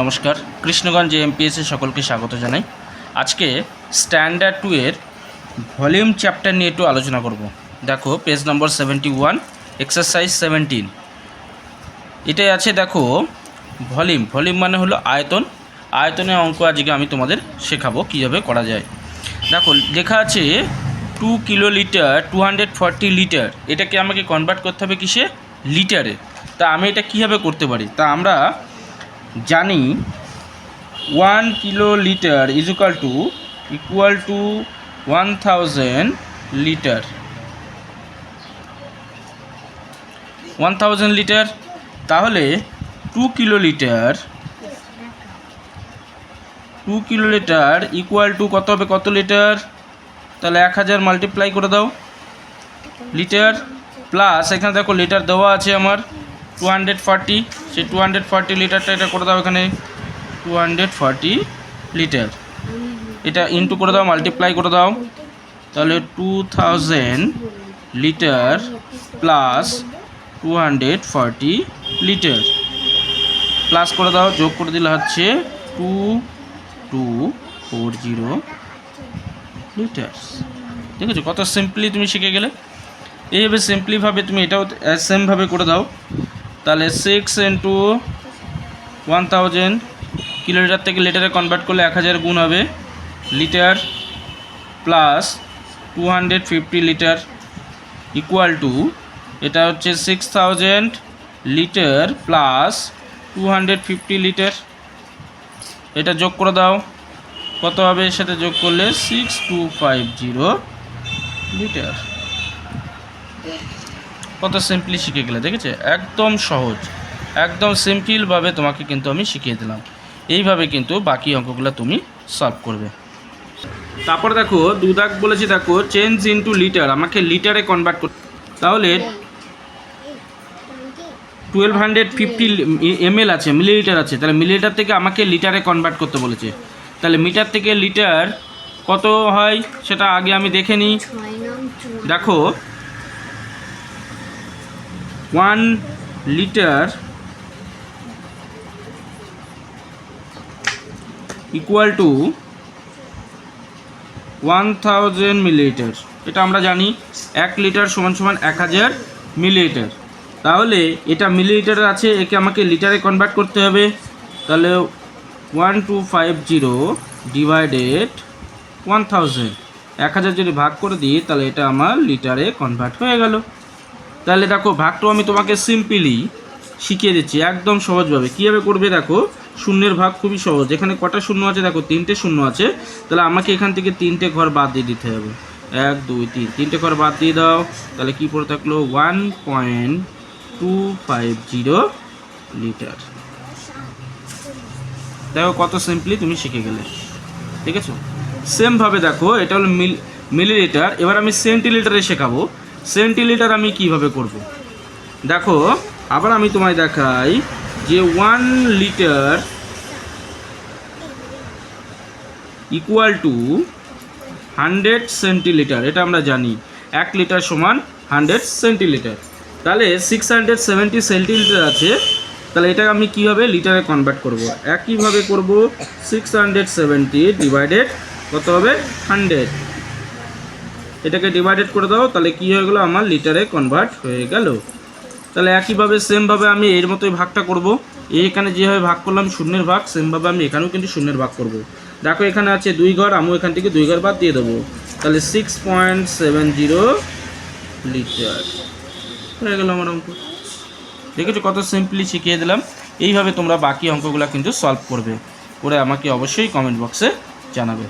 নমস্কার, কৃষ্ণগঞ্জ এমপিএসে সকলকে স্বাগত জানাই। আজকে স্ট্যান্ডার্ড টু এর ভলিউম চ্যাপ্টার নিয়ে একটু আলোচনা করব। দেখো page number seventy one exercise seventeen এটাই আছে, দেখো ভলিউম ভলিউম মানে হলো আয়তন। আয়তনের অঙ্ক আজকে আমি তোমাদের শেখাবো, কীভাবে করা যায়। দেখো, লেখা আছে two kilolitre two hundred forty litre এটাকে আমাকে কনভার্ট করতে হবে কিসে? লিটারে তা আমি এটা কীভাবে করতে পারি? তা আমরা জানি one kilolitre is equal to equal to one thousand litre one thousand litre তাহলে two kilolitre two kilolitre equal to কত হবে? কত লিটার তাহলে এক হাজার মাল্টিপ্লাই করে দাও। লিটার প্লাস এখানে দেখো লিটার দেওয়া আছে আমার। টু হান্ড্রেড ফর্টি সেই টু হান্ড্রেড ফর্টি লিটারটা এটা করে দাও এখানে। টু হান্ড্রেড ফর্টি লিটার এটা ইনটু করে দাও মাল্টিপ্লাই করে দাও। তাহলে two thousand litre plus two hundred forty litre plus করে দাও, যোগ করে দিলে হচ্ছে two two four zero litres ঠিক আছে কত সিম্পলি তুমি শিখে গেলে? এইভাবে সিম্পলিভাবে তুমি এটাও সেমভাবে করে দাও। তাহলে six into one thousand kilometre থেকে লিটারে কনভার্ট করলে এক হাজার গুণ হবে litre plus two hundred fifty litre equal to এটা হচ্ছে six thousand litre plus two hundred fifty litre এটা যোগ করে দাও। কত হবে? এর সাথে যোগ করলে six two five zero litre কত সিম্পলি শিখে গেলে, দেখেছে? একদম সহজ, একদম সিম্পলভাবে তোমাকে কিন্তু আমি শিখিয়ে দিলাম। এইভাবে কিন্তু বাকি অঙ্কগুলো তুমি সলভ করবে। তারপর দেখো দু দাগ বলেছি, দেখো চেঞ্জ ইনটু লিটার আমাকে লিটারে কনভার্ট করতে তাহলে টুয়েলভ হান্ড্রেড ফিফটি এমএল আছে মিলিলিটার আছে, তাহলে মিলিলিটার থেকে আমাকে লিটারে কনভার্ট করতে বলেছে। তাহলে মিটার থেকে লিটার কত হয়? সেটা আগে আমি দেখে নিই। দেখো one litre equal to one thousand millilitre. এটা আমরা জানি এক লিটার সমান সমান এক হাজার মিলিলিটার। তাহলে এটা মিলিলিটার আছে, একে আমাকে লিটারে কনভার্ট করতে হবে। তাহলে one two five zero divided one thousand. এক হাজার যদি ভাগ করে দিই, তাহলে এটা আমার লিটারে কনভার্ট হয়ে গেল। তাহলে দেখো, ভাগটাও আমি তোমাকে সিম্পলি শিখিয়ে দিচ্ছি একদম সহজভাবে। কীভাবে করবে দেখো, শূন্যের ভাগ খুবই সহজ। এখানে কটা শূন্য আছে? দেখো, তিনটে শূন্য আছে। তাহলে আমাকে এখান থেকে তিনটে ঘর বাদ দিয়ে দিতে হবে। এক, দুই, তিন। তিনটে ঘর বাদ দিয়ে দাও। তাহলে কী পড়ে থাকল? One point two five zero litre দেখো কত সিম্পলি তুমি শিখে গেলে। ঠিক আছে? সেমভাবে দেখো, এটা হলো মিল মিলিলিটার এবার আমি সেন্টিলিটারে শেখাবো। সেন্টিলিটার আমি কীভাবে করব। দেখো, আবার আমি তোমায় দেখাই যে one litre equal to hundred centilitre এটা আমরা জানি। এক লিটার সমান হান্ড্রেড সেন্টিলিটার তাহলে সিক্স হান্ড্রেড সেভেন্টি সেন্টিলিটার আছে। তাহলে এটা আমি কীভাবে লিটারে কনভার্ট করব? একইভাবে করব সিক্স হান্ড্রেড সেভেন্টি ডিভাইডেড কত হবে হান্ড্রেড এটাকে ডিভাইডেড করে দাও, তাহলে কী হয়ে গেলো? আমার লিটারে কনভার্ট হয়ে গেল। তাহলে একইভাবে সেমভাবে আমি এর মতোই ভাগটা করব। এখানে যেভাবে ভাগ করলাম, শূন্যের ভাগ সেমভাবে আমি এখানেও কিন্তু শূন্যের ভাগ করব। দেখো, এখানে আছে দুই ঘর, আমিও এখান থেকে দুই ঘর বাদ দিয়ে দেবো। তাহলে six point seven zero litre হয়ে গেল আমার অঙ্ক। দেখেছ কত সিম্পলি শিখিয়ে দিলাম? এইভাবে তোমরা বাকি অঙ্কগুলো কিন্তু সলভ করবে। করে আমাকে অবশ্যই কমেন্ট বক্সে জানাবে।